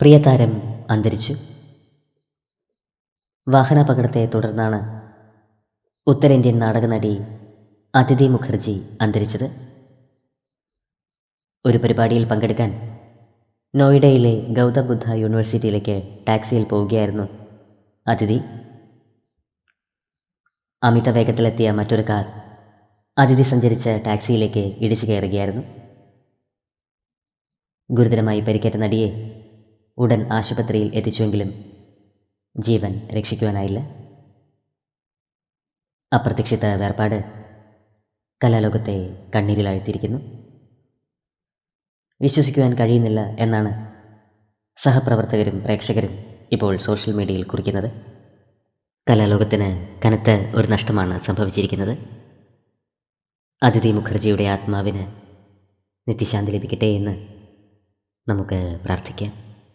പ്രിയതാരം അന്തരിച്ചു. വാഹനാപകടത്തെ തുടർന്നാണ് ഉത്തരേന്ത്യൻ നാടകനടി അതിഥി മുഖർജി അന്തരിച്ചത്. ഒരു പരിപാടിയിൽ പങ്കെടുക്കാൻ നോയിഡയിലെ ഗൗതം ബുദ്ധ യൂണിവേഴ്സിറ്റിയിലേക്ക് ടാക്സിയിൽ പോവുകയായിരുന്നു അതിഥി. അമിത വേഗത്തിലെത്തിയ മറ്റൊരു കാർ അതിഥി സഞ്ചരിച്ച ടാക്സിയിലേക്ക് ഇടിച്ചു കയറുകയായിരുന്നു. ഗുരുതരമായി പരിക്കേറ്റ നടിയെ ഉടൻ ആശുപത്രിയിൽ എത്തിച്ചുവെങ്കിലും ജീവൻ രക്ഷിക്കുവാനായില്ല. അപ്രതീക്ഷിത വേർപാട് കലാലോകത്തെ കണ്ണീരിലാഴ്ത്തിയിരിക്കുന്നു. വിശ്വസിക്കുവാൻ കഴിയുന്നില്ല എന്നാണ് സഹപ്രവർത്തകരും പ്രേക്ഷകരും ഇപ്പോൾ സോഷ്യൽ മീഡിയയിൽ കുറിക്കുന്നത്. കലാലോകത്തിന് കനത്ത ഒരു നഷ്ടമാണ് സംഭവിച്ചിരിക്കുന്നത്. അതിഥി മുഖർജിയുടെ ആത്മാവിന് നിത്യശാന്തി ലഭിക്കട്ടെ എന്ന് നമുക്ക് പ്രാർത്ഥിക്കാം.